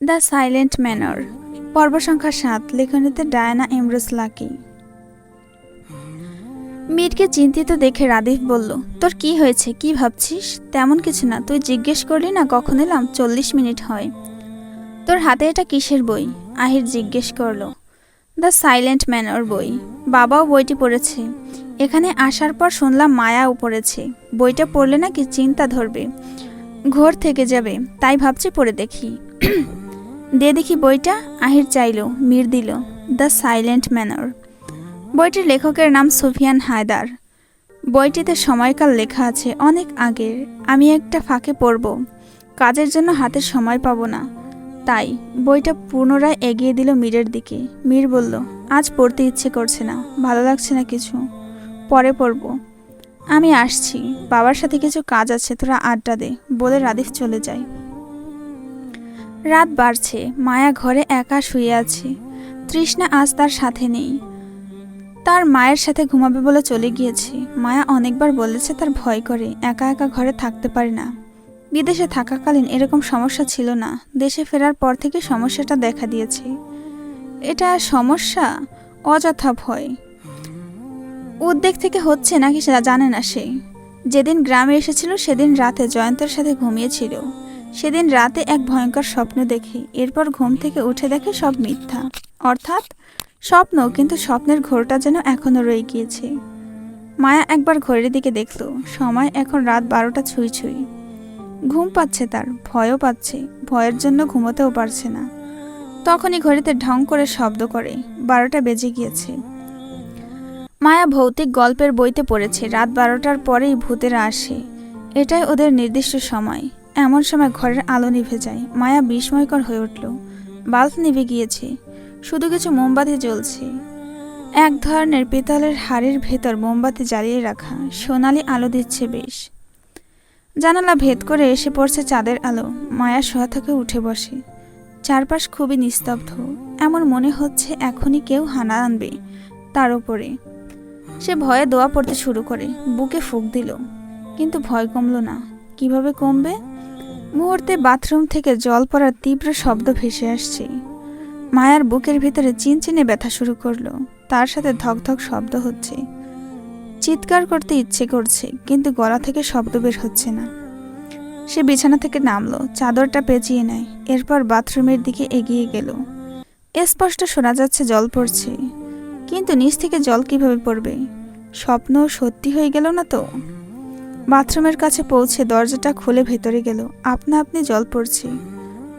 The silent manor. পর্ব সংখ্যা সাত, লেখনীতে ডায়ানা এমরোজ লাকি। মীরকে চিন্তিত দেখে রাদিফ বলল, তোর কি হয়েছে? কি ভাবছিস? তেমন কিছু না। তুই জিজ্ঞেস করলি না কখন এলাম? চল্লিশ মিনিট হয়। তোর হাতে এটা কিসের বই? আহির জিজ্ঞেস করল, দ্য সাইলেন্ট ম্যানর বই। বাবাও বইটি পড়েছে। এখানে আসার পর শুনলাম মায়াও পড়েছে বইটা পড়লে নাকি চিন্তা ধরবে। ঘোর থেকে যাবে। তাই ভাবছি পড়ে দেখি। দে দেখি বইটা, আহির চাইলো, মির দিল, দ্য সাইলেন্ট ম্যানর। বইটির লেখকের নাম সুফিয়ান হায়দার। বইটিতে সময়কাল লেখা আছে অনেক আগের, আমি একটা ফাঁকে পড়ব, কাজের জন্য হাতে সময় পাবো না। তাই বইটা পুনরায় এগিয়ে দিল মীরের দিকে। মীর বলল, আজ পড়তে ইচ্ছে করছে না, ভালো লাগছে না কিছু। পরে পড়ব। আমি আসছি, বাবার সাথে কিছু কাজ আছে, তোরা আড্ডা দে। বলে রাদিফ চলে যায়। রাত বাড়ছে, মায়া ঘরে একা শুয়ে আছে। তৃষ্ণা আজ তার সাথে নেই। তার মায়ের সাথে ঘুমাবে বলে চলে গিয়েছে। মায়া অনেকবার বলেছে তার ভয় করে, একা একা ঘরে থাকতে পারে না। বিদেশে থাকাকালীন এরকম সমস্যা ছিল না। দেশে ফেরার পর থেকে সমস্যাটা দেখা দিয়েছে। এটা সমস্যা? অযথা ভয়। উদ্বেগ থেকে হচ্ছে নাকি সেটা জানে না সে। যেদিন গ্রামে এসেছিল, সেদিন রাতে জয়ন্তের সাথে ঘুমিয়েছিল। সেদিন রাতে এক ভয়ঙ্কর স্বপ্ন দেখে, এরপর ঘুম থেকে উঠে দেখে সব মিথ্যা। অর্থাৎ স্বপ্ন, কিন্তু স্বপ্নের ঘোরটা যেন এখনও রয়ে গিয়েছে। মায়া একবার ঘড়ির দিকে দেখল, সময় এখন রাত বারোটা ছুঁই ছুঁই। ঘুম পাচ্ছে তার, ভয়ও পাচ্ছে, ভয়ের জন্য ঘুমোতেও পারছে না। তখনই ঘড়িতে ঢং করে শব্দ করে, বারোটা বেজে গিয়েছে। মায়া ভৌতিক গল্পের বইতে পড়েছে, রাত বারোটার পরেই ভূতেরা আসে। এটাই ওদের নির্দিষ্ট সময়। এমন সময় ঘরের আলো নিভে যায়। মায়া বিস্ময়কর হয়ে উঠল। বাল্ব নিভে গিয়েছে। শুধু কিছু মোমবাতি জ্বলছে। এক ধরনের পিতলের হাড়ির ভেতর মোমবাতি জ্বালিয়ে রাখা। সোনালি আলো দিচ্ছে বেশ। জানালা ভেদ করে এসে পড়ছে চাঁদের আলো। মায়া শোয়া থেকে উঠে বসে। চারপাশ খুবই নিস্তব্ধ। এমন মনে হচ্ছে এখনই কেউ হানা আনবে তার উপরে। সে ভয়ে দোয়া পড়তে শুরু করে। বুকে ফুক দিল। কিন্তু ভয় কমল না। কীভাবে কমবে? মুহূর্তে বাথরুম থেকে জল পড়ার তীব্র শব্দ ভেসে আসছে। মায়ার বুকের ভিতরে চিনচিনে ব্যথা শুরু করল। তার সাথে ধকধক শব্দ হচ্ছে। চিৎকার করতে ইচ্ছে করছে, কিন্তু গলা থেকে শব্দ বের হচ্ছে না। সে বিছানা থেকে নামলো, চাদরটা পেঁচিয়ে নেয়, এরপর বাথরুমের দিকে এগিয়ে গেল। স্পষ্ট শোনা যাচ্ছে জল পড়ছে, কিন্তু নিচ থেকে জল কীভাবে পড়বে? স্বপ্ন সত্যি হয়ে গেল না তো? বাথরুমের কাছে পৌঁছে দরজাটা খুলে ভেতরে গেল। আপনা আপনি জল পড়ছে।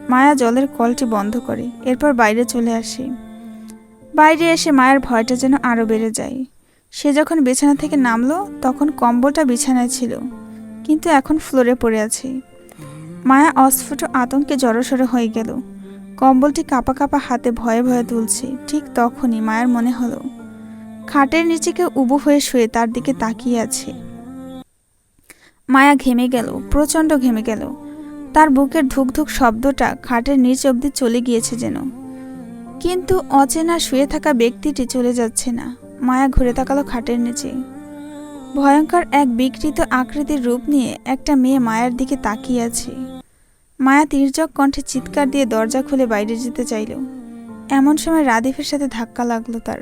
মায়া জলের কলটি বন্ধ করে, এরপর বাইরে চলে আসে। বাইরে এসে মায়ের ভয়টা যেন আরও বেড়ে যায়। সে যখন বিছানা থেকে নামলো, তখন কম্বলটা বিছানায় ছিল, কিন্তু এখন ফ্লোরে পড়ে আছে। মায়া অস্ফুট আতঙ্কে জড়সড় হয়ে গেল। কম্বলটি কাপা কাপা হাতে ভয়ে ভয়ে তুলছে। ঠিক তখনই মায়ের মনে হলো, খাটের নিচে কেউ উবু হয়ে শুয়ে তার দিকে তাকিয়ে আছে। মায়া ঘেমে গেল, প্রচণ্ড ঘেমে গেল। তার বুকের ধুক ধুক শব্দটা খাটের নিচ অবধি চলে গিয়েছে যেন। কিন্তু অচেনা শুয়ে থাকা ব্যক্তিটি চলে যাচ্ছে না। মায়া ঘুরে তাকালো খাটের নিচে। ভয়ঙ্কর এক বিকৃত আকৃতির রূপ নিয়ে একটা মেয়ে মায়ার দিকে তাকিয়ে আছে। মায়া তির্যক কণ্ঠে চিৎকার দিয়ে দরজা খুলে বাইরে যেতে চাইল। এমন সময় রাদীফের সাথে ধাক্কা লাগল তার।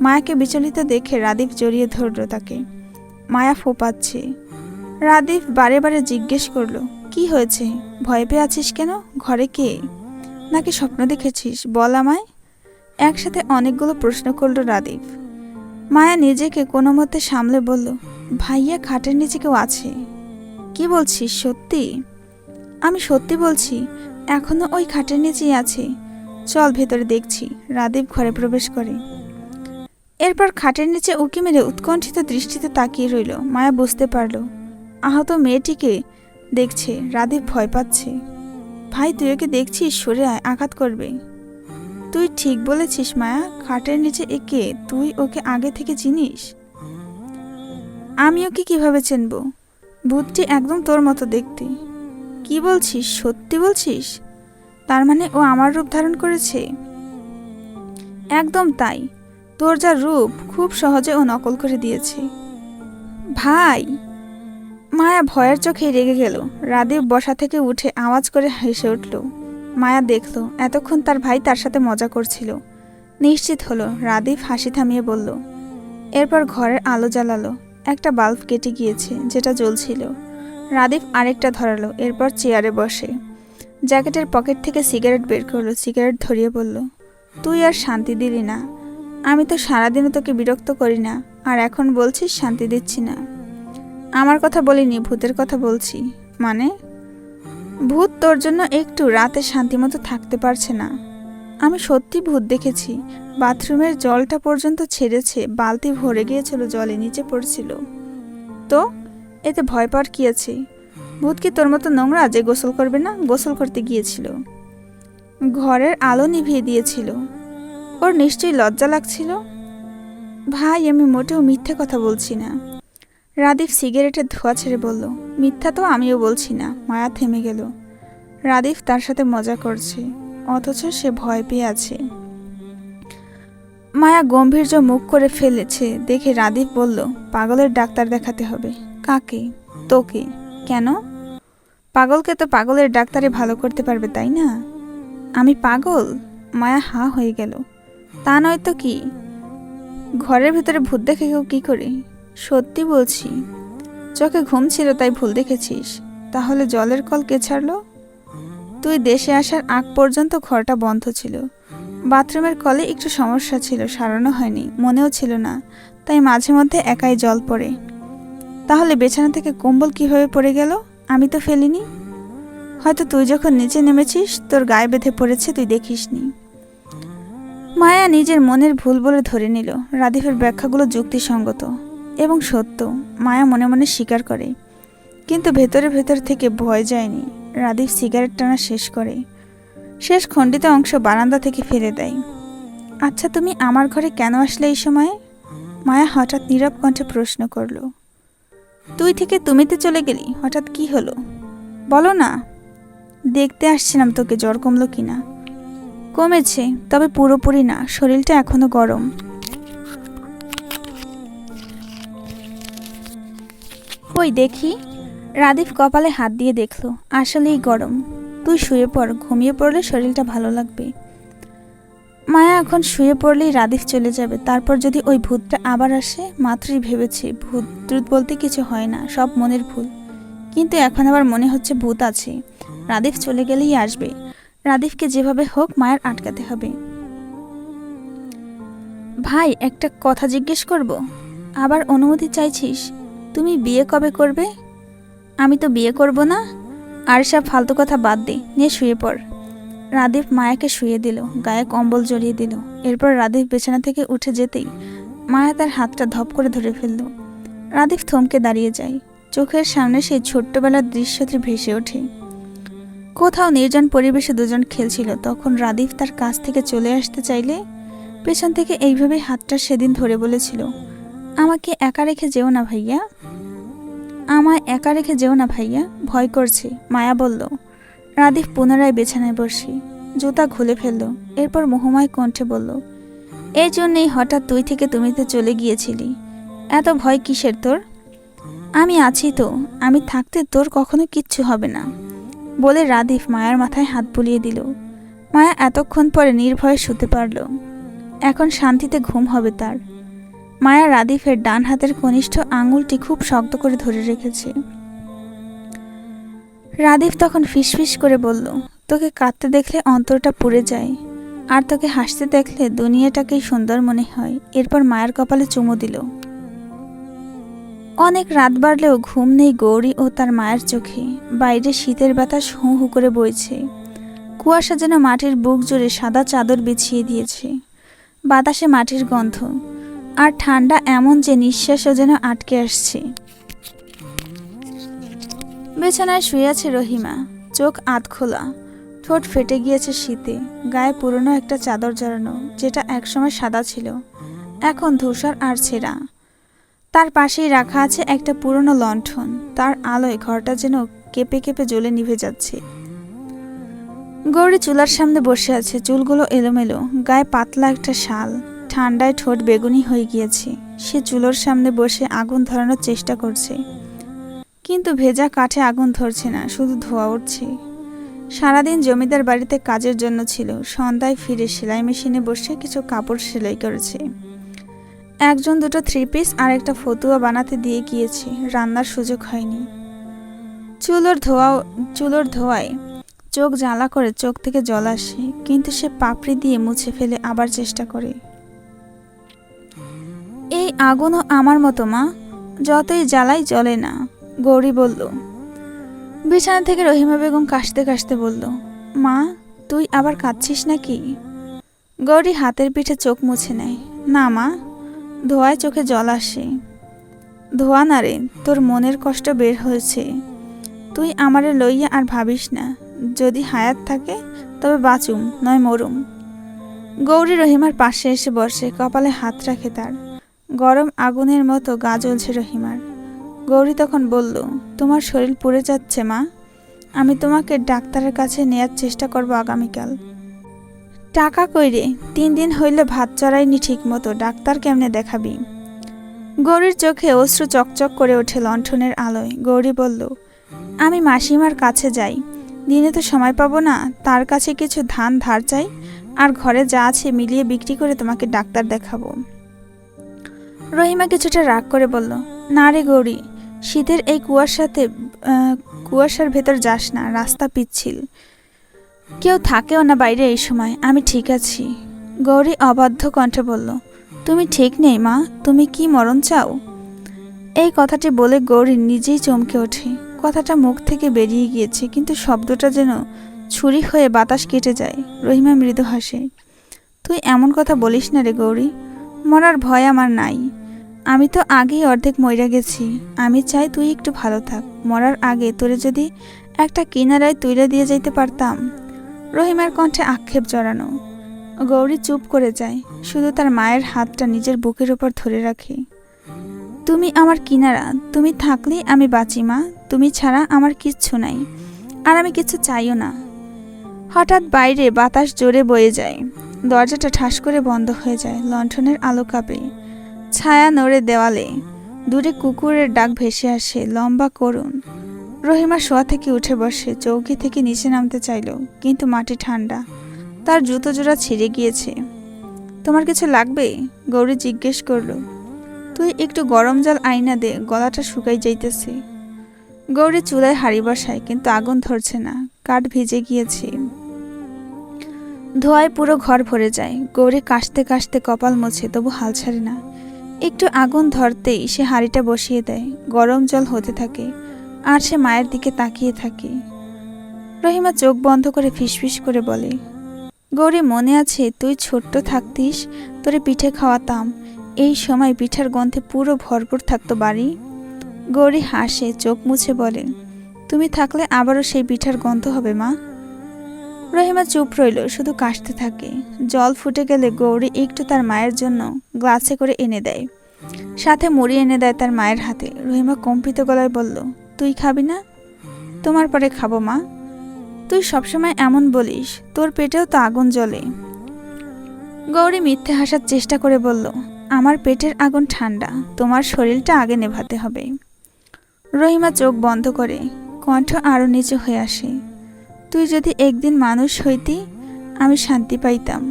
মায়াকে বিচলিত দেখে রাদীপ জড়িয়ে ধরল তাকে। মায়া ফোপাচ্ছে। রাদীপ বারে বারে জিজ্ঞেস করল, কি হয়েছে? ভয় পেয়ে আছিস কেন? ঘরে কে? নাকি স্বপ্ন দেখেছিস? বল আমায়। একসাথে অনেকগুলো প্রশ্ন করল রাদীপ। মায়া নিজেকে কোনো মতে সামলে বলল, ভাইয়া, খাটের নিচে কেউ আছে? কি বলছিস? সত্যি? আমি সত্যি বলছি, এখনও ওই খাটের নিচেই আছে। চল ভেতরে দেখছি। রাদীপ ঘরে প্রবেশ করে। এরপর খাটের নিচে উকি মেরে উৎকণ্ঠিত দৃষ্টিতে তাকিয়ে রইল। মায়া বুঝতে পারল আহত মেয়েটিকে দেখছে রাদীপ ভয় পাচ্ছে। ভাই, তুই ওকে দেখছিস? সরে আয়, আঘাত করবে। তুই ঠিক বলেছিস, মায়া। খাটের নিচে একে, তুই ওকে আগে থেকে চিনিস? আমি ওকে কীভাবে চিনব? ভূতটি একদম তোর মতো দেখতে। কি বলছিস? সত্যি বলছিস? তার মানে ও আমার রূপ ধারণ করেছে? একদম তাই। তোর যা রূপ, খুব সহজে ও নকল করে দিয়েছে। ভাই! মায়া ভয়ের চোখে রেগে গেল। রাদীপ বসা থেকে উঠে আওয়াজ করে হেসে উঠল। মায়া দেখল, এতক্ষণ তার ভাই তার সাথে মজা করছিল। নিশ্চিত হলো, রাদীপ হাসি থামিয়ে বলল, এরপর ঘরের আলো জ্বালালো। একটা বাল্ব কেটে গিয়েছে, যেটা জ্বলছিল। রাদীপ আরেকটা ধরালো, এরপর চেয়ারে বসে। জ্যাকেটের পকেট থেকে সিগারেট বের করল, সিগারেট ধরিয়ে বলল, তুই আর শান্তি দিলি না। আমি তো সারাদিনও তোকে বিরক্ত করি না, আর এখন বলছিস শান্তি দিচ্ছি না। আমার কথা বলিনি, ভূতের কথা বলছি। মানে? ভূত তোর জন্য একটু রাতে শান্তিমতো থাকতে পারছে না। আমি সত্যি ভূত দেখেছি। বাথরুমের জলটা পর্যন্ত ছেড়েছে, বালতি ভরে গিয়েছিল, জলে নিচে পড়ছিল। তো? এতে ভয় পাওয়ার কি আছে? ভূত কি তোর মতো নোংরা যে গোসল করবে না? গোসল করতে গিয়েছিল। ঘরের আলো নিভিয়ে দিয়েছিল। ওর নিশ্চয়ই লজ্জা লাগছিল? ভাই, আমি মোটেও মিথ্যে কথা বলছি না। রাদীপ সিগারেটের ধোঁয়া ছেড়ে বলল, মিথ্যা তো আমিও বলছি না, মায়া থেমে গেল। রাদীপ তার সাথে মজা করছে, অথচ সে ভয় পেয়ে আছে। মায়া গম্ভীর্য মুখ করে ফেলেছে, দেখে রাদীপ বলল, পাগলের ডাক্তার দেখাতে হবে। কাকে? তোকে। কেন? পাগলকে তো পাগলের ডাক্তারে ভালো করতে পারবে, তাই না? আমি পাগল? মায়া হা হয়ে গেল। তা নয় তো কি? ঘরের ভিতরে ভূত দেখে কেউ কী করে? সত্যি বলছি, চোখে ঘুম ছিল তাই ভুল দেখেছিস। তাহলে জলের কল কে ছাড়লো? তুই দেশে আসার আগ পর্যন্ত ঘরটা বন্ধ ছিল। বাথরুমের কলে একটু সমস্যা ছিল, সারানো হয়নি, মনেও ছিল না, তাই মাঝে মধ্যে একাই জল পড়ে। তাহলে বেছানা থেকে কম্বল কীভাবে পড়ে গেল? আমি তো ফেলিনি। হয়তো তুই যখন নিচে নেমেছিস, তোর গায়ে বেঁধে পড়েছে, তুই দেখিসনি। মায়া নিজের মনের ভুল বলে ধরে নিল রাদীপের ব্যাখ্যাগুলো যুক্তিসঙ্গত। এবং সত্য, মায়া মনে মনে স্বীকার করে। কিন্তু ভেতরে ভেতর থেকে ভয় যায়নি। রাদীপ সিগারেট টানা শেষ করে। শেষ খণ্ডিত অংশ বারান্দা থেকে ফেলে দেয়। আচ্ছা তুমি আমার ঘরে কেন আসলে এই সময়ে? মায়া হঠাৎ নীরব কণ্ঠে প্রশ্ন করল। তুই থেকে তুমিতে চলে গেলি? হঠাৎ কি হলো? বলো না। দেখতে আসছিলাম তোকে, জ্বর কমলো কিনা। কমেছে, তবে পুরোপুরি না। শরীরটা এখনও গরম। ওই দেখি? রাদীপ কপালে হাত দিয়ে দেখল, আসলেই গরম। তুই শুয়ে পড়, ঘুমিয়ে পড়লে শরীরটা ভালো লাগবে। মায়া এখন শুয়ে পড়লেই রাদিফ চলে যাবে, তারপর যদি ওই ভূতটা আবার আসে, মাত্রই ভেবেছে, ভূত দ্রুত বলতে কিছু হয় না, সব মনের ভুল। কিন্তু এখন আবার মনে হচ্ছে ভূত আছে। রাদিফ চলে গেলেই আসবে। রাদিফকে যেভাবে হোক মায়ের আটকাতে হবে। ভাই, একটা কথা জিজ্ঞেস করব? আবার অনুমতি চাইছিস? তুমি বিয়ে কবে করবে? আমি তো বিয়ে করব না। আর সব ফালতু কথা বাদ দে নিয়ে শুয়ে পড়। রাদীপ মায়াকে শুয়ে দিল, গায়ে কম্বল জড়িয়ে দিল। এরপর রাদীপ বিছানা থেকে উঠে যেতেই মায়া তার হাতটা ধপ করে ধরে ফেলল। রাদীপ থমকে দাঁড়িয়ে যায়। চোখের সামনে সেই ছোট্টবেলার দৃশ্যটি ভেসে ওঠে। কোথাও নির্জন পরিবেশে দুজন খেলছিল, তখন রাদীপ তার কাছ থেকে চলে আসতে চাইলে পেছন থেকে এইভাবে হাতটা সেদিন ধরে বলেছিল। আমাকে একা রেখে যেও না ভাইয়া। আমায় একা রেখে যেও না ভাইয়া, ভয় করছে, মায়া বলল। রাদীপ পুনরায় বিছানায় বসে, জুতা খুলে ফেলল, এরপর মোহময় কণ্ঠে বলল, এই জন্যেই হঠাৎ তুই থেকে তুমিতে চলে গিয়েছিলি। এত ভয় কিসের তোর? আমি আছি তো, আমি থাকতে তোর কখনো কিচ্ছু হবে না। বলে রাদীপ মায়ার মাথায় হাত বুলিয়ে দিল। মায়া এতক্ষণ পরে নির্ভয়ে শুতে পারল। এখন শান্তিতে ঘুম হবে তার। মায়া রাদীফের ডান হাতের কনিষ্ঠ আঙুলটি খুব শক্ত করে ধরে রেখেছে। রাদীপ তখন ফিসফিস করে বলল, তোকে কাঁদতে দেখলে অন্তরটা পুড়ে যায়, আর তোকে হাসতে দেখলে দুনিয়াটাকেই সুন্দর মনে হয়। এরপর মায়ের কপালে চুমু দিল। অনেক রাত বাড়লেও ঘুম নেই গৌরী ও তার মায়ের চোখে। বাইরে শীতের বাতাস হু হু করে বইছে। কুয়াশা যেন মাটির বুক জুড়ে সাদা চাদর বিছিয়ে দিয়েছে। বাতাসে মাটির গন্ধ। আর ঠান্ডা এমন যে নিঃশ্বাসও যেন আটকে আসছে। বিছানায় শুয়ে আছে রহিমা। চোখ আধ খোলা। ঠোঁট ফেটে গিয়েছে শীতে। গায়ে পুরনো একটা চাদর জড়ানো, যেটা একসময় সাদা ছিল। এখন ধূসর আর ছেঁড়া। তার পাশেই রাখা আছে একটা পুরনো লণ্ঠন। তার আলোয় ঘরটা যেন কেঁপে কেঁপে জ্বলে নিভে যাচ্ছে। গৌরী চুলার সামনে বসে আছে। চুলগুলো এলোমেলো। গায়ে পাতলা একটা শাল। ঠান্ডায় ঠোঁট বেগুনি হয়ে গিয়েছে। সে চুলোর সামনে বসে আগুন ধরানোর চেষ্টা করছে। কিন্তু ভেজা কাঠে আগুন ধরছে না, শুধু ধোয়া উঠছে। সারাদিন জমিদার বাড়িতে কাজের জন্য ছিল। সন্ধ্যায় ফিরে সেলাই মেশিনে বসে কিছু কাপড় সেলাই করেছে। একজন দুটো থ্রি পিস আর একটা ফতুয়া বানাতে দিয়ে গিয়েছে। রান্নার সুযোগ হয়নি। চুলোর ধোয়া চুলোর ধোয়ায় চোখ জ্বালা করে চোখ থেকে জল আসে, কিন্তু সে পাপড়ি দিয়ে মুছে ফেলে আবার চেষ্টা করে। এই আগুনও আমার মতো, মা। যতই জ্বালাই জ্বলে না, গৌরী বলল। বিছানা থেকে রহিমা বেগম কাশতে কাশতে বলল, মা, তুই আবার কাঁদছিস নাকি? গৌরী হাতের পিঠে চোখ মুছে নেয়, না, মা, ধোয়ায় চোখে জল আসে। ধোয়া না রে, তোর মনের কষ্ট বের হয়েছে। তুই আমারে লইয়া আর ভাবিস না, যদি হায়াত থাকে তবে বাঁচুম, নয় মরুম। গৌরী রহিমার পাশে এসে বসে, কপালে হাত রাখে তার। গরম আগুনের মতো গা জ্বলছে রহিমার গৌরী তখন বলল, তোমার শরীর পুড়ে যাচ্ছে, মা। আমি তোমাকে ডাক্তারের কাছে নেয়ার চেষ্টা করব আগামীকাল। টাকা কইরে তিন দিন হইলে ভাত চড়াইনি ঠিক মতো ডাক্তার কেমনে দেখাবি? গৌরীর চোখে অশ্রু চকচক করে ওঠে লণ্ঠনের আলোয়। গৌরী বলল, আমি মাসিমার কাছে যাই। দিনে তো সময় পাবো না। তার কাছে কিছু ধান, ধার চাই। আর ঘরে যা আছে মিলিয়ে বিক্রি করে তোমাকে ডাক্তার দেখাবো। রহিমা কিছুটা রাগ করে বলল, না রে গৌরী, শীতের এই কুয়াশাতে কুয়াশার ভেতর যাস না, রাস্তা পিচ্ছিল। কেউ থাকেও না বাইরে এই সময়, আমি ঠিক আছি। গৌরী অবাধ্য কণ্ঠে বলল, তুমি ঠিক নেই মা, তুমি কি মরণ চাও? এই কথাটি বলে গৌরী নিজেই চমকে ওঠে। কথাটা মুখ থেকে বেরিয়ে গিয়েছে, কিন্তু শব্দটা যেন ছুরি হয়ে বাতাস কেটে যায়। রহিমা মৃদু হাসে, তুই এমন কথা বলিস না রে গৌরী, মরার ভয় আমার নাই। আমি তো আগেই অর্ধেক মইরা গেছি। আমি চাই তুই একটু ভালো থাক। মরার আগে তোরে যদি একটা কিনারায় তুলে দিয়ে যাইতে পারতাম। রহিমার কণ্ঠে আক্ষেপ জড়ানো। গৌরী চুপ করে যায়। শুধু তার মায়ের হাতটা নিজের বুকের ওপর ধরে রাখে। তুমি আমার কিনারা। তুমি থাকলেই আমি বাঁচি, মা। তুমি ছাড়া আমার কিচ্ছু নাই। আর আমি কিছু চাইও না। হঠাৎ বাইরে বাতাস জোরে বয়ে যায়। দরজাটা ঠাস করে বন্ধ হয়ে যায় লণ্ঠনের আলো কাঁপে। ছায়া নড়ে দেওয়ালে দূরে কুকুরের ডাক ভেসে আসে, লম্বা করুন রহিমা শোয়া থেকে উঠে বসে, চৌকি থেকে নিচে নামতে চাইল, কিন্তু মাটি ঠান্ডা। তার জুতো জোড়া ছিঁড়ে গিয়েছে। তোমার কিছু লাগবে? গৌরী জিজ্ঞেস করল। তুই একটু গরম জল আইনা দে, গলাটা শুকাই যাইতেছে। গৌরী চুলায় হাড়ি বসায়, কিন্তু আগুন ধরছে না, কাঠ ভিজে গিয়েছে। ধোয়ায় পুরো ঘর ভরে যায়। গৌরী কাশতে কাশতে কপাল মোছে, তবু হাল ছাড়ে না। একটু আগুন ধরতেই সে হাঁড়িটা বসিয়ে দেয়। গরম জল হতে থাকে, আর সে মায়ের দিকে তাকিয়ে থাকে। রহিমা চোখ বন্ধ করে ফিসফিস করে বলে, গৌরী, মনে আছে তুই ছোট্ট থাকতিস, তোরে পিঠে খাওয়াতাম। এই সময় পিঠার গন্ধে পুরো ভরপুর থাকতো বাড়ি? গৌরী হাসে, চোখ মুছে বলে, তুমি থাকলে আবারও সেই পিঠার গন্ধ হবে, মা। রহিমা চুপ রইল, শুধু কাশতে থাকে। জল ফুটে গেলে গৌরী একটু তার মায়ের জন্য গ্লাসে করে এনে দেয়। সাথে মুড়ি এনে দেয় তার মায়ের হাতে। রহিমা কম্পিত গলায় বলল, তুই খাবি না? তোমার পরে খাব, মা। তুই সবসময় এমন বলিস, তোর পেটেও তো আগুন জ্বলে। গৌরী মিথ্যে হাসার চেষ্টা করে বলল, আমার পেটের আগুন ঠান্ডা, তোমার শরীরটা আগে নেভাতে হবে। রহিমা চোখ বন্ধ করে, কণ্ঠ আরও নিচু হয়ে আসে। তুই যদি একদিন মানুষ হইতি, আমি শান্তি পাইতাম।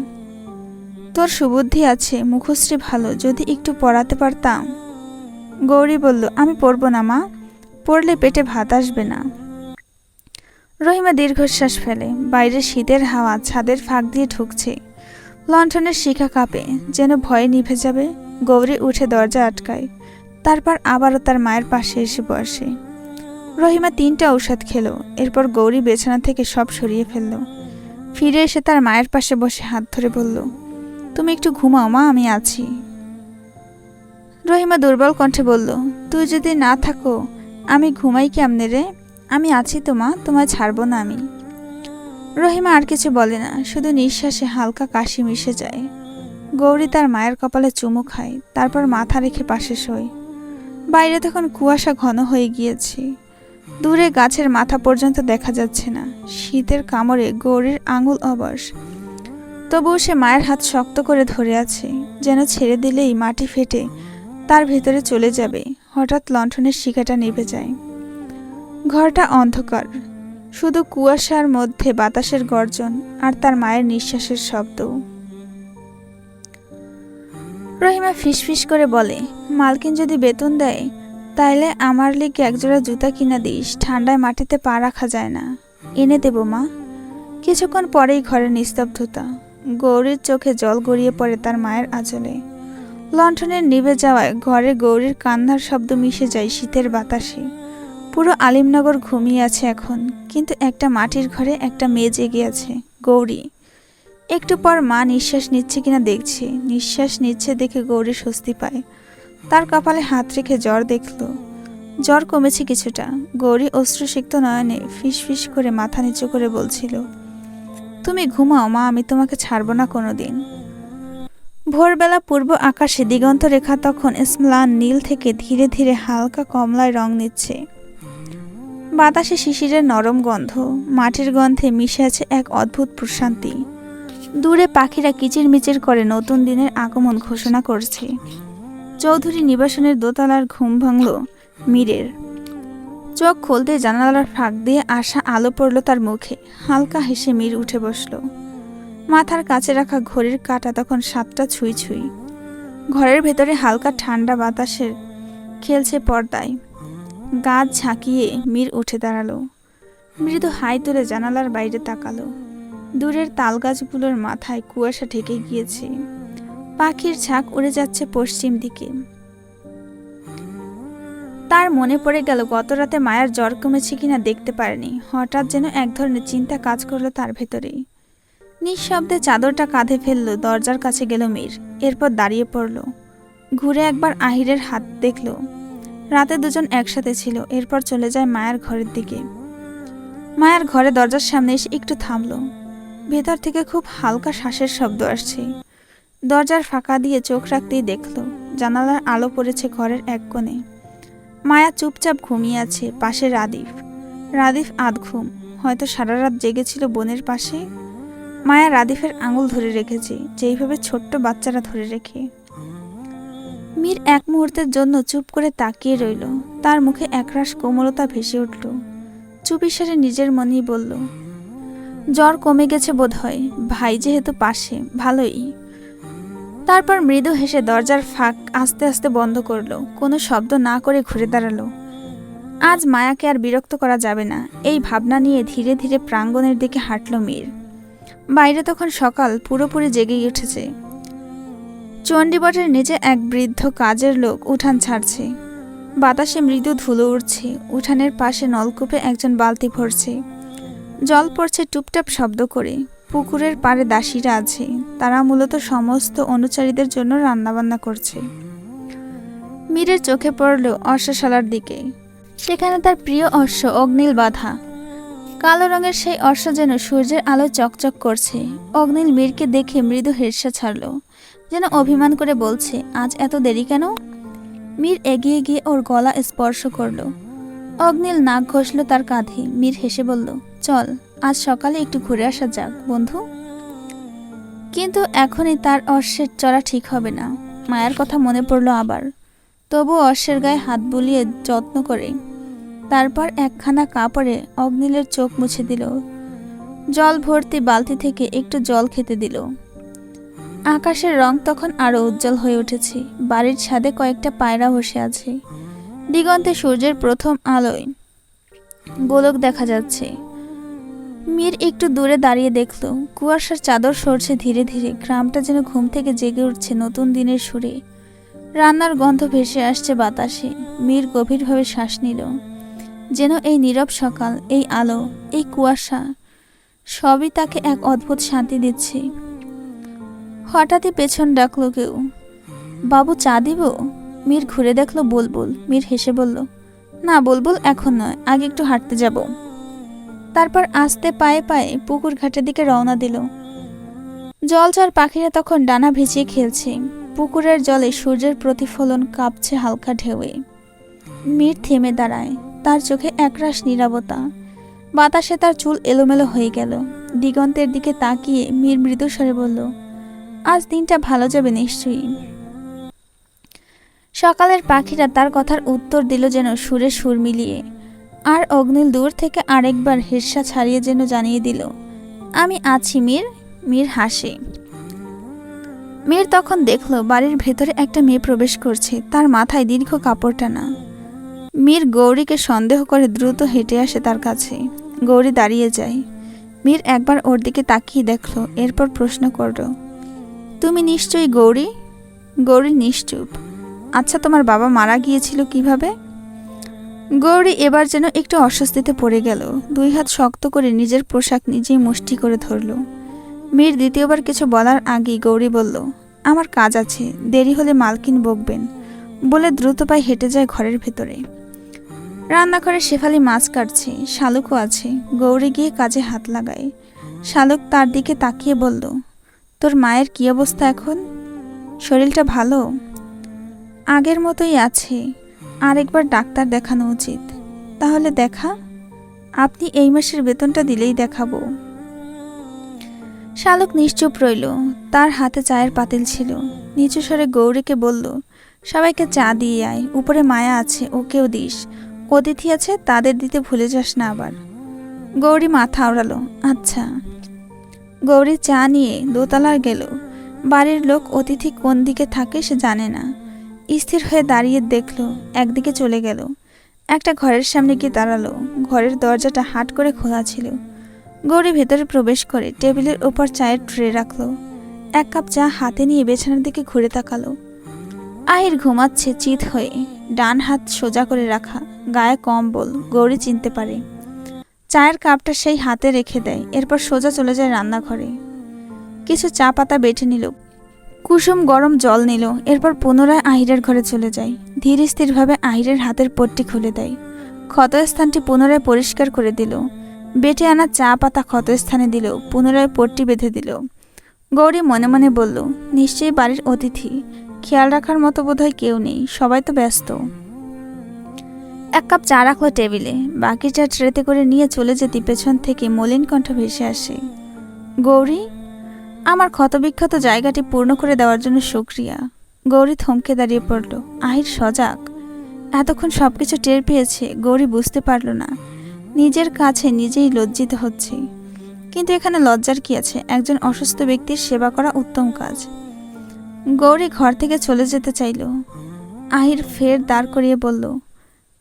তোর সুবুদ্ধি আছে, মুখশ্রী ভালো, যদি একটু পড়াতে পারতাম। গৌরী বলল, আমি পড়ব না মা, পড়লে পেটে ভাত আসবে না। রহিমা দীর্ঘশ্বাস ফেলে, বাইরে শীতের হাওয়া ছাদের ফাঁক দিয়ে ঢুকছে। লণ্ঠনের শিখা কাঁপে, যেন ভয়ে নিভে যাবে। গৌরী উঠে দরজা আটকায়, তারপর আবারও তার মায়ের পাশে এসে বসে। রহিমা তিনটা ঔষধ খেলো, এরপর গৌরী বেছানা থেকে সব সরিয়ে ফেলল। ফিরে এসে তার মায়ের পাশে বসে হাত ধরে বলল, তুমি একটু ঘুমাও মা, আমি আছি। রহিমা দুর্বল কণ্ঠে বলল, তুই যদি না থাকো, আমি ঘুমাই কেমনে রে? আমি আছি তো মা, তোমায় ছাড়বো না আমি। রহিমা আর কিছু বলে না, শুধু নিঃশ্বাসে হালকা কাশি মিশে যায়। গৌরী তার মায়ের কপালে চুমু খায়, তারপর মাথা রেখে পাশে শোয়। বাইরে তখন কুয়াশা ঘন হয়ে গিয়েছে। দূরে গাছের মাথা পর্যন্ত দেখা যাচ্ছে না। শীতের কামড়ে গৌরীর আঙুল অবশ। তবুও সে মায়ের হাত শক্ত করে ধরে আছে, যেন ছেড়ে দিলেই মাটি ফেটে, তার ভেতরে চলে যাবে, হঠাৎ লণ্ঠনের শিখাটা নিভে যায়। ঘরটা অন্ধকার। শুধু কুয়াশার মধ্যে বাতাসের গর্জন আর তার মায়ের নিঃশ্বাসের শব্দ। রহিমা ফিসফিস করে বলে, মালকিন যদি বেতন দেয় তাইলে আমার লিগে একজোড়া জুতা কিনা দিস, ঠান্ডায় মাটিতে পা রাখা যায় না। এনে দেবো মা কিছুক্ষণ পরেই ঘরের নিস্তব্ধতা। গৌরীর চোখে জল গড়িয়ে পড়ে তার মায়ের আঁচলে। লণ্ঠনের নিভে যাওয়ায় ঘরে গৌরীর কান্নার শব্দ মিশে যায় শীতের বাতাসে। পুরো আলিমনগর ঘুমিয়ে আছে এখন, কিন্তু একটা মাটির ঘরে একটা মেয়ে জেগে আছে, গৌরী। একটু পর মা নিঃশ্বাস নিচ্ছে কিনা দেখছে, নিঃশ্বাস নিচ্ছে দেখে গৌরী স্বস্তি পায়। তার কপালে হাত রেখে জ্বর দেখল। জ্বর কমেছে কিছুটা। গৌরী অশ্রুসিক্ত নয়নে ফিস ফিস করে মাথা নিচু করে বলছিল, তুমি ঘুমাও, মা, আমি তোমাকে ছাড়বো না কোনো দিন ভোরবেলা পূর্ব আকাশে দিগন্ত রেখা তখন স্ম্লান নীল থেকে ধীরে ধীরে হালকা কমলায় রং নিচ্ছে। বাতাসে শিশিরের নরম গন্ধ, মাটির গন্ধে মিশে আছে এক অদ্ভুত প্রশান্তি। দূরে পাখিরা কিচিরমিচির করে নতুন দিনের আগমন ঘোষণা করছে। চৌধুরী নিবাসনের দোতলার ঘুম ভাঙল মীরের। চোখ খুলতে জানালার ফাঁক দিয়ে আসা আলো পড়ল তার মুখে। হালকা হেসে মীর উঠে বসল। মাথার কাছে রাখা ঘড়ির কাঁটা তখন সাতটা ছুঁই ছুঁই। ঘরের ভেতরে হালকা ঠান্ডা বাতাসের খেলছে পর্দায়। গাছ ঝাঁকিয়ে মীর উঠে দাঁড়াল। মৃদু হাই তুলে জানালার বাইরে তাকালো। দূরের তালগাছগুলোর মাথায় কুয়াশা ঢেকে গিয়েছে। পাখির ঝাঁক উড়ে যাচ্ছে পশ্চিম দিকে। তার মনে পড়ে গেল গত রাতে মায়ার জ্বর কমেছে কিনা দেখতে পারেনি। হঠাৎ যেন এক ধরনের চিন্তা কাজ করল তার ভেতরে নিঃশব্দে চাদরটা কাঁধে ফেলল, দরজার কাছে গেল মীর, এরপর দাঁড়িয়ে পড়ল। ঘুরে একবার আহিরের হাত দেখল। রাতে দুজন একসাথে ছিল, এরপর চলে যায় মায়ের ঘরের দিকে। মায়ের ঘরে দরজার সামনে এসে একটু থামলো। ভেতর থেকে খুব হালকা শ্বাসের শব্দ আসছে। দরজার ফাঁকা দিয়ে চোখ রাখতেই দেখল, জানালার আলো পড়েছে ঘরের এক কোণে। মায়া চুপচাপ ঘুমিয়ে আছে পাশে রাদিফ। রাদিফ আধ ঘুম, হয়তো সারা রাত জেগেছিল বোনের পাশে। মায়া রাদিফের আঙুল ধরে রেখেছে, যেইভাবে ছোট্ট বাচ্চারা ধরে রেখে। মীর এক মুহূর্তের জন্য চুপ করে তাকিয়ে রইল, তার মুখে একরাশ কোমলতা ভেসে উঠল। চুপিসারে নিজের মনেই বলল, জ্বর কমে গেছে বোধহয়, ভাই যেহেতু পাশে, ভালোই। তারপর মৃদু হেসে দরজার ফাঁক আস্তে আস্তে বন্ধ করল, কোনো শব্দ না করে ঘুরে দাঁড়াল। আজ মায়াকে আর বিরক্ত করা যাবে না, এই ভাবনা নিয়ে ধীরে ধীরে প্রাঙ্গণের দিকে হাঁটল মীর। বাইরে তখন সকাল পুরোপুরি জেগেই উঠেছে। চণ্ডীবটের নিচে এক বৃদ্ধ কাজের লোক উঠান ছাড়ছে। বাতাসে মৃদু ধুলো উঠছে উঠানের পাশে নলকূপে একজন বালতি ভরছে। জল পড়ছে টুপটাপ শব্দ করে। পুকুরের পাড়ে দাসীরা আছে। তারা মূলত সমস্ত অনুচারীদের জন্য রান্নাবান্না করছে। মীরের চোখে পড়ল অশ্বশালার দিকে। সেখানে তার প্রিয় অশ্ব অগ্নিল বাধা। কালো রঙের সেই অশ্ব যেন সূর্যের আলো চকচক করছে। অগ্নিল মীরকে দেখে মৃদু হেরসা ছাড়ল। যেন অভিমান করে বলছে, আজ এত দেরি কেন? মীর এগিয়ে গিয়ে ওর গলা স্পর্শ করল। অগ্নিল নাক ঘষল তার কাঁধে। মীর হেসে বলল, চল। আজ সকালে একটু ঘুরে আসা যাক, বন্ধু। কিন্তু এখনই তার অশ্বের চড়া ঠিক হবে না। মায়ের কথা মনে পড়ল আবার। তবু অশ্বের গায়ে হাত বুলিয়ে যত্ন করে তারপর একখানা কাপড়ে অগ্নিলের চোখ মুছে দিল। জল ভর্তি বালতি থেকে একটু জল খেতে দিল। আকাশের রং তখন আরও উজ্জ্বল হয়ে উঠেছে। বাড়ির ছাদে কয়েকটা পায়রা বসে আছে। দিগন্তে সূর্যের প্রথম আলোয় গোলক দেখা যাচ্ছে। মীর একটু দূরে দাঁড়িয়ে দেখল, কুয়াশার চাদর সরছে ধীরে ধীরে, গ্রামটা যেন ঘুম থেকে জেগে উঠছে নতুন দিনের সুরে। রান্নার গন্ধ ভেসে আসছে বাতাসে, মীর গভীরভাবে শ্বাস নিল। যেন এই নীরব সকাল, এই আলো, এই কুয়াশা, সবই তাকে এক অদ্ভুত শান্তি দিচ্ছে। হঠাৎই পেছন ডাকলো কেউ। বাবু, চা দিব? মীর ঘুরে দেখল বুলবুল। মীর হেসে বলল, না, বুলবুল এখন নয়, আগে একটু হাঁটতে যাব। তারপর আস্তে পায়ে পায়ে পুকুর ঘাটের দিকে রওনা দিল। জলচর পাখিরা তখন ডানা ভিজিয়ে খেলছে। পুকুরের জলে সূর্যের প্রতিফলন কাঁপছে হালকা ঢেউয়ে। মীর থেমে দাঁড়ায়। তার চোখে একরাশ নীরবতা। বাতাসে তার চুল এলোমেলো হয়ে গেল। দিগন্তের দিকে তাকিয়ে মীর মৃদু স্বরে বলল, আজ দিনটা ভালো যাবে নিশ্চয়ই। সকালের পাখিরা তার কথার উত্তর দিল যেন সুরে সুর মিলিয়ে। আর অগ্নিল দূর থেকে আরেকবার হির্ষা ছাড়িয়ে যেন জানিয়ে দিল, আমি আছি, মীর। মীর হাসে। মীর তখন দেখল বাড়ির ভেতরে একটা মেয়ে প্রবেশ করছে, তার মাথায় দীর্ঘ কাপড় টানা। মীর গৌরীকে সন্দেহ করে দ্রুত হেঁটে আসে তার কাছে। গৌরী দাঁড়িয়ে যায়। মীর একবার ওর দিকে তাকিয়ে দেখল, এরপর প্রশ্ন করল, তুমি নিশ্চয়ই গৌরী? গৌরী নিশ্চুপ আচ্ছা তোমার বাবা মারা গিয়েছিল কীভাবে? গৌরী এবার যেন একটু অস্বস্তিতে পড়ে গেল। দুই হাত শক্ত করে নিজের পোশাক নিজেই মুষ্টি করে ধরল। মীর দ্বিতীয়বার কিছু বলার আগেই গৌরী বলল, আমার কাজ আছে, দেরি হলে মালকিন বকবেন। বলে দ্রুত পায়ে হেঁটে যায় ঘরের ভেতরে। রান্নাঘরে শেফালি মাছ কাটছে, শালুকও আছে। গৌরী গিয়ে কাজে হাত লাগায়। শালুক তার দিকে তাকিয়ে বলল, তোর মায়ের কি অবস্থা এখন? শরীরটা ভালো? আগের মতোই আছে। আরেকবার ডাক্তার দেখানো উচিত। তাহলে দেখা, আপনি এই মাসের বেতনটা দিলেই দেখাবো। শালক নিশ্চুপ রইল, তার হাতে চায়ের পাতিল ছিল। নিচু স্বরে গৌরীকে বলল, সবাইকে চা দিয়ে আয়, উপরে মায়া আছে, ওকেও দিস। অতিথি আছে, তাদের দিতে ভুলে যাস না আবার। গৌরী মাথা ওড়ালো আচ্ছা। গৌরী চা নিয়ে দোতলার গেল। বাড়ির লোক অতিথি কোন দিকে থাকে সে জানে না। স্থির হয়ে দাঁড়িয়ে দেখল, একদিকে চলে গেল। একটা ঘরের সামনে গিয়ে দাঁড়াল। ঘরের দরজাটা হাট করে খোলা ছিল। গৌরী ভেতরে প্রবেশ করে টেবিলের ওপর চায়ের ট্রে রাখল। এক কাপ চা হাতে নিয়ে বেছানার দিকে ঘুরে তাকালো। আহির ঘুমাচ্ছে চিত হয়ে, ডান হাত সোজা করে রাখা, গায়ে কম্বল, গৌরী চিনতে পারে। চায়ের কাপটা সেই হাতে রেখে দেয়, এরপর সোজা চলে যায় রান্নাঘরে। কিছু চা পাতা বেটে নিল কুসুম গরম জল নিল, এরপর পুনরায় আহিরের ঘরে চলে যায়। ধীর স্থিরভাবে আহিরের হাতের পট্টি খুলে দেয়। ক্ষতস্থানটি পুনরায় পরিষ্কার করে দিল। বেটে আনা চা পাতা ক্ষতস্থানে দিল, পুনরায় পট্টি বেঁধে দিল। গৌরী মনে মনে বলল, নিশ্চয়ই বাড়ির অতিথি। খেয়াল রাখার মতো বোধহয় কেউ নেই, সবাই তো ব্যস্ত। এক কাপ চা রাখল টেবিলে। বাকি চা ট্রেতে করে নিয়ে চলে যেতে পেছন থেকে মলিন কণ্ঠ ভেসে আসে। গৌরী আমার ক্ষতবিক্ষত জায়গাটি পূর্ণ করে দেওয়ার জন্য শুক্রিয়া। গৌরী থমকে দাঁড়িয়ে পড়ল। আহির সজাগ। এতক্ষণ সব কিছু টের পেয়েছে, গৌরী বুঝতে পারল না। নিজের কাছে নিজেই লজ্জিত হচ্ছে। কিন্তু এখানে লজ্জার কি আছে? একজন অসুস্থ ব্যক্তির সেবা করা উত্তম কাজ। গৌরী ঘর থেকে চলে যেতে চাইল। আহির ফের দাঁড় করিয়ে বলল,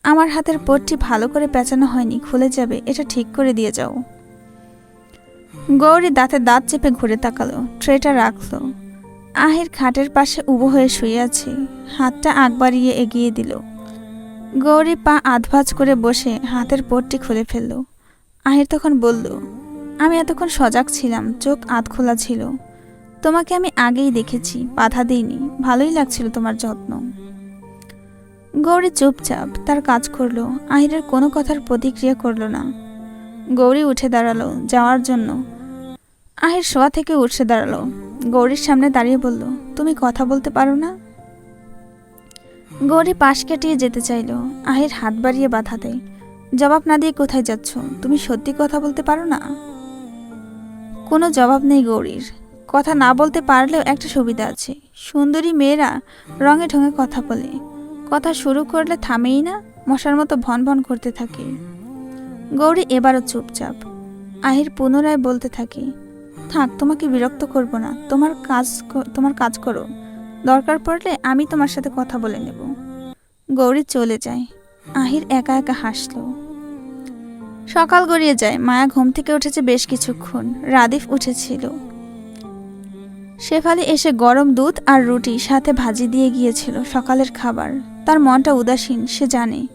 আমার হাতের পটটি ভালো করে পেঁচানো হয়নি, খুলে যাবে, এটা ঠিক করে দিয়ে যাও। গৌরী দাঁতে দাঁত চেপে ঘুরে তাকালো, ট্রেটা রাখল। আহির খাটের পাশে উবো হয়ে শুয়ে আছে, হাতটা আগ বাড়িয়ে এগিয়ে দিল। গৌরী পা আধভাজ করে বসে হাতের পটটি খুলে ফেলল। আহির তখন বলল, আমি এতক্ষণ সজাগ ছিলাম, চোখ আধ খোলা ছিল। তোমাকে আমি আগেই দেখেছি, বাধা দিইনি, ভালোই লাগছিল তোমার যত্ন। গৌরী চুপচাপ তার কাজ করল, আহিরের কোনো কথার প্রতিক্রিয়া করল না। গৌরী উঠে দাঁড়াল যাওয়ার জন্য। আহির শোয়া থেকে উঠে দাঁড়াল। গৌরীর সামনে দাঁড়িয়ে বলল, তুমি কথা বলতে পারো না? গৌরী পাশ কাটিয়ে যেতে চাইলো। আহির হাত বাড়িয়ে বাধা দেয়। জবাব না দিয়ে কোথায় যাচ্ছ? তুমি সত্যি কথা বলতে পারো না? কোনো জবাব নেই গৌরীর। কথা না বলতে পারলেও একটা সুবিধা আছে। সুন্দরী মেয়েরা রঙে ঢঙে কথা বলে। কথা শুরু করলে থামেই না, মশার মতো ভন ভন করতে থাকে। গৌরী এবারও চুপচাপ। আহির পুনরায় বলতে থাকে থাক, তোমাকে বিরক্ত করব না। তোমার কাজ তোমার কাজ করো। দরকার পড়লে আমি তোমার সাথে কথা বলে নেব। গৌরী চলে যায়। আহির একা একা হাসলো। সকাল গড়িয়ে যায়। মায়া ঘুম থেকে উঠেছে বেশ কিছুক্ষণ। রাদিফ উঠেছিল। শেফালি এসে গরম দুধ আর রুটি সাথে ভাজি দিয়ে গিয়েছিল সকালের খাবার। তার মনটা উদাসীন, সে জানে।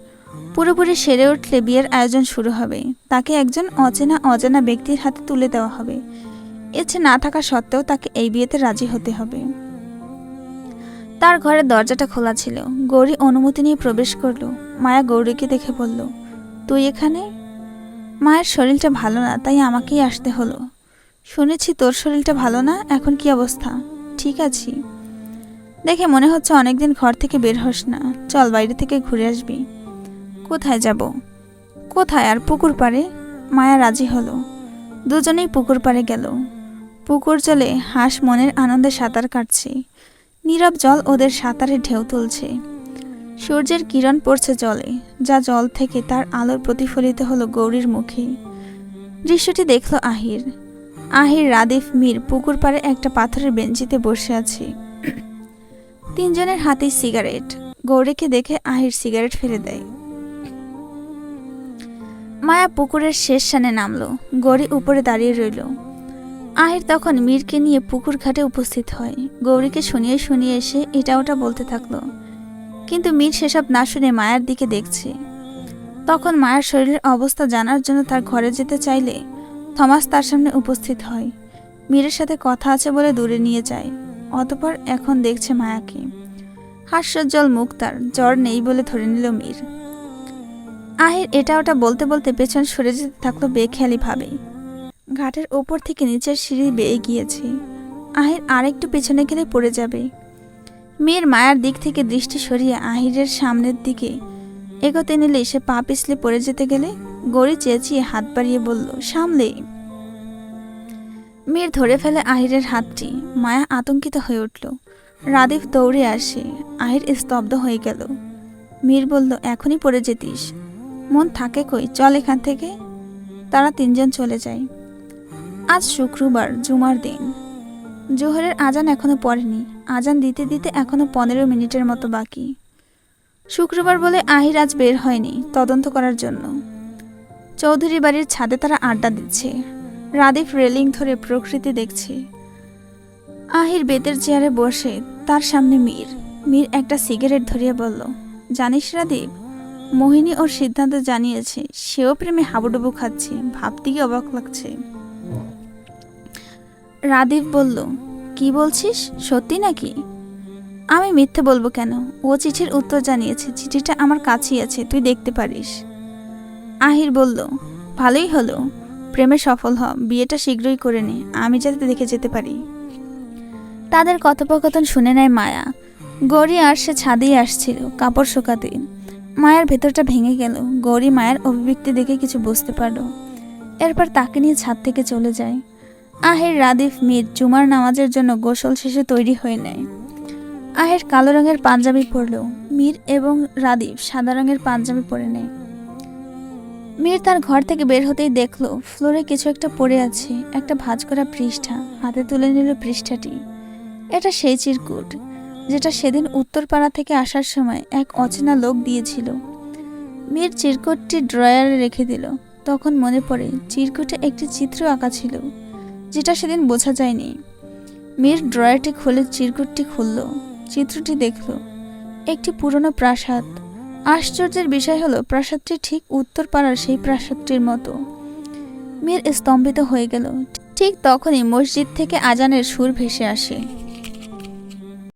পুরোপুরি সেরে উঠলে বিয়ের আয়োজন শুরু হবে। তাকে একজন অচেনা অজানা ব্যক্তির হাতে তুলে দেওয়া হবে। ইচ্ছে না থাকা সত্ত্বেও তাকে এই বিয়েতে রাজি হতে হবে। তার ঘরের দরজাটা খোলা ছিল। গৌরী অনুমতি নিয়ে প্রবেশ করল। মায়া গৌরীকে দেখে বলল, তুই এখানে? মায়ের শরীরটা ভালো না, তাই আমাকেই আসতে হলো। শুনেছি তোর শরীরটা ভালো না, এখন কি অবস্থা? ঠিক আছি। দেখে মনে হচ্ছে অনেকদিন ঘর থেকে বের হস না। চল বাইরে থেকে ঘুরে আসবি। কোথায় যাব? কোথায়? আর পুকুর পাড়ে? মায়া রাজি হলো। দুজনেই পুকুর পাড়ে গেল। পুকুর জলে হাঁস মনের আনন্দে সাঁতার কাটছে। নীরব জল ওদের সাঁতারে ঢেউ তুলছে। সূর্যের কিরণ পড়ছে জলে, যা জল থেকে তার আলোর প্রতিফলিত হলো গৌরীর মুখে। দৃশ্যটি দেখল আহির। আহির, রাদিফ, মীর পুকুর পাড়ে একটা পাথরের বেঞ্চিতে বসে আছে। তিনজনের হাতেই সিগারেট। গৌরীকে দেখে আহির সিগারেট ফেলে দেয়। মায়া পুকুরের শেষ সানে নামলো। গৌরী উপরে দাঁড়িয়ে রইল। আহির তখন মীরকে নিয়ে পুকুর ঘাটে উপস্থিত হয়। গৌরীকে শুনিয়ে শুনিয়ে এসে এটা ওটা বলতে থাকল। কিন্তু মীর সেসব না শুনে মায়ার দিকে দেখছে। তখন মায়ের শরীরের অবস্থা জানার জন্য তার ঘরে যেতে চাইলে থমাস তার সামনে উপস্থিত হয়। মীরের সাথে কথা আছে বলে দূরে নিয়ে যায়। অতপর এখন দেখছে মায়াকে। হাস্যজ্জ্বল মুখ তার, জ্বর নেই বলে ধরে নিল মীর। আহির এটা ওটা বলতে বলতে পেছন সরে যেতে থাকল বেখেয়ালি ভাবে ঘাটের ওপর থেকে নিচের সিঁড়ি বেয়ে গিয়েছে। আহির আরেকটু পেছনে গেলে পড়ে যাবে। মেয়ের মায়ার দিক থেকে দৃষ্টি সরিয়ে আহিরের সামনের দিকে এগোতে নিলে সে পা পিছলে পড়ে যেতে গেলে গড়ি চেঁচিয়ে হাত বাড়িয়ে বলল, সামলে। মেয়ের ধরে ফেলে আহিরের হাতটি। মায়া আতঙ্কিত হয়ে উঠল। রাদীপ দৌড়ে আসে। আহির স্তব্ধ হয়ে গেল। মীর বলল, এখনই পড়ে যেতিস। মন থাকে কই? চল এখান থেকে। তারা তিনজন চলে যায়। আজ শুক্রবার, জুমার দিন। জোহরের আজান এখনও পড়েনি। আজান দিতে দিতে এখনও পনেরো মিনিটের মতো বাকি। শুক্রবার বলে আহির আজ বের হয়নি তদন্ত করার জন্য। চৌধুরী বাড়ির ছাদে তারা আড্ডা দিচ্ছে। রাদীপ রেলিং ধরে প্রকৃতি দেখছে। আহির বেতের চেয়ারে বসে তার সামনে মীর। মীর একটা সিগারেট ধরিয়ে বলল, জানিস রাদীপ, মোহিনী ওর সিদ্ধান্ত জানিয়েছে, সেও প্রেমে হাবুডুবু খাচ্ছে, ভাবতেই অবাক লাগছে। রাদীপ বলল, কি বলছিস? সত্যি নাকি? আমি মিথ্যে বলব কেন? ও চিঠির উত্তর জানিয়েছে। চিঠিটা আমার কাছেই আছে, তুই দেখতে পারিস। আহির বলল, ভালোই হলো। প্রেমে সফল হ, বিয়েটা শীঘ্রই করে নে। আমি যাতে দেখে যেতে পারি। তাদের কথোপকথন শুনে নেয় মায়া। গৌরী আর সে ছাদেই আসছিল, কাপড় শুকাতে। মায়ের ভেতরটা ভেঙে গেল। গৌরী মায়ের অভিব্যক্তি দেখে কিছু বুঝতে পারল। এরপর তাকে নিয়ে ছাদ থেকে চলে যায়। আহের রাদিফ মির জুমার নামাজের জন্য গোসল শেষে তৈরি হয়ে নেয়। আহের কালো রঙের পাঞ্জাবি পরল মীর এবং রাদীপ সাদা রঙের পাঞ্জাবি পরে নেয়। মীর তার ঘর থেকে বের হতেই দেখল, ফ্লোরে কিছু একটা পড়ে আছে, একটা ভাঁজ করা পৃষ্ঠা, হাতে তুলে নিল পৃষ্ঠাটি। এটা সেই চিরকুট, যেটা সেদিন উত্তরপাড়া থেকে আসার সময় এক অচেনা লোক দিয়েছিল। মীর চিরকুটটি ড্রয়ারে রেখে দিল। তখন মনে পড়ে, চিরকুটে একটি চিত্র আঁকা ছিল। যেটা সেদিন বোঝা যায়নি। মেয়ের ড্রয়ারটি খুলে চিরকুটটি খুলল, চিত্রটি দেখল। একটি পুরনো প্রাসাদ। আশ্চর্যের বিষয় হলো, প্রাসাদটি ঠিক উত্তর পাড়ার সেই প্রাসাদটির মতো। মেয়ের স্তম্ভিত হয়ে গেল। ঠিক তখনই মসজিদ থেকে আজানের সুর ভেসে আসে।